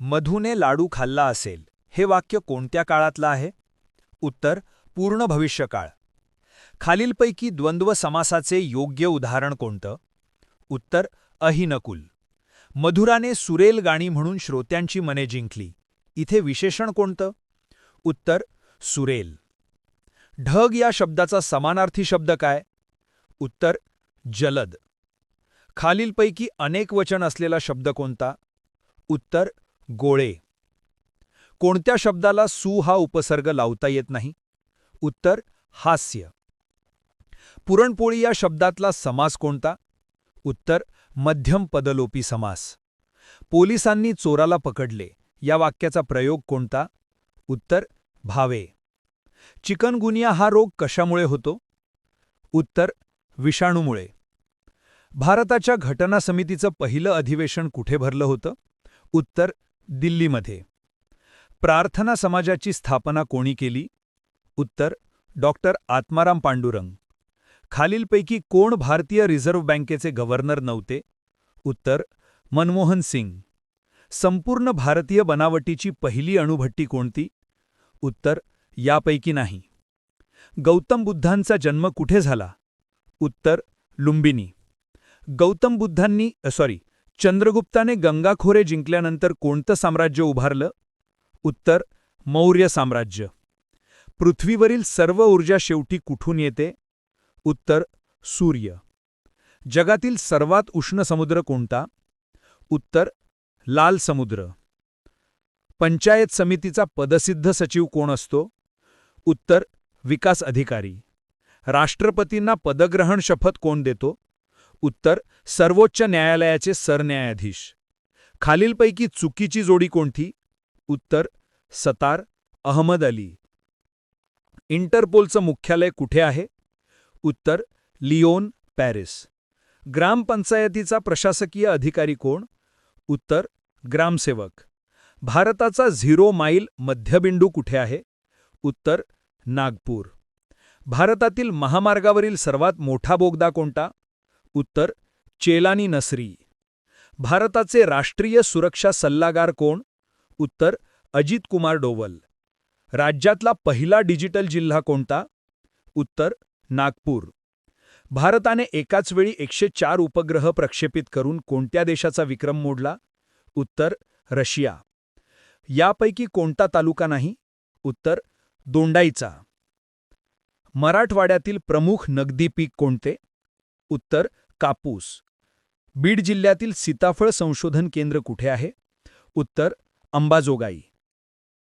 मधूने लाडू खाल्ला असेल हे वाक्य कोणत्या काळातलं आहे? उत्तर पूर्ण भविष्यकाळ. खालीलपैकी द्वंद्व समासाचे योग्य उदाहरण कोणतं? उत्तर अहिनकुल. मधुराने सुरेल गाणी म्हणून श्रोत्यांची मने जिंकली. इथे विशेषण कोणतं? उत्तर सुरेल. ढग या शब्दाचा समानार्थी शब्द काय? उत्तर जलद. खालीलपैकी अनेक वचन असलेला शब्द कोणता? उत्तर गोळे. कोणत्या शब्दाला सु हा उपसर्ग लावता येत नाही? उत्तर हास्य. पुरणपोळी या शब्दातला समास कोणता? उत्तर मध्यम पदलोपी समास. पोलिसांनी चोराला पकडले. या वाक्याचा प्रयोग कोणता? उत्तर भावे. चिकनगुनिया हा रोग कशामुळे होतो? उत्तर विषाणूमुळे. भारताच्या घटना समितीचं पहिलं अधिवेशन कुठे भरलं होतं? उत्तर दिल्लीमध्ये. प्रार्थना समाजाची स्थापना कोणी केली? उत्तर डॉक्टर आत्माराम पांडुरंग. खालीलपैकी कोण भारतीय रिझर्व्ह बँकेचे गव्हर्नर नव्हते? उत्तर मनमोहन सिंग. संपूर्ण भारतीय बनावटीची पहिली अणुभट्टी कोणती? उत्तर यापैकी नाही. गौतम बुद्धांचा जन्म कुठे झाला? उत्तर लुंबिनी. गौतम बुद्धांनी सॉरी चंद्रगुप्ताने गंगाखोरे जिंकल्यानंतर कोणतं साम्राज्य उभारलं? उत्तर मौर्य साम्राज्य. पृथ्वीवरील सर्व ऊर्जा शेवटी कुठून येते? उत्तर सूर्य. जगातील सर्वात उष्ण समुद्र कोणता? उत्तर लाल समुद्र. पंचायत समितीचा पदसिद्ध सचिव कोण असतो? उत्तर विकास अधिकारी. राष्ट्रपतींना पदग्रहण शपथ कोण देतो? उत्तर सर्वोच्च न्यायालयाचे सरन्यायाधीश. खालीलपैकी चुकीची जोडी कोणती? उत्तर सतार अहमद अली. इंटरपोलचं मुख्यालय कुठे आहे? उत्तर लिओन पॅरिस. ग्रामपंचायतीचा प्रशासकीय अधिकारी कोण? उत्तर ग्रामसेवक. भारताचा झिरो माईल मध्यबिंदू कुठे आहे? उत्तर नागपूर. भारतातील महामार्गावरील सर्वात मोठा बोगदा कोणता? उत्तर चेलानी नसरी. भारताचे राष्ट्रीय सुरक्षा सल्लागार कोण? उत्तर अजित कुमार डोवल. राज्यातला पहिला डिजिटल जिल्हा कोणता? उत्तर नागपूर. भारताने एकाच वेळी एकशे चार उपग्रह प्रक्षेपित करून कोणत्या देशाचा विक्रम मोडला? उत्तर रशिया. यापैकी कोणता तालुका नाही? उत्तर दोंडाईचा. मराठवाड्यातील प्रमुख नगदी पीक कोणते? उत्तर कापूस. बीड जिल्ह्यातील सीताफळ संशोधन केंद्र कुठे आहे? उत्तर अंबाजोगाई.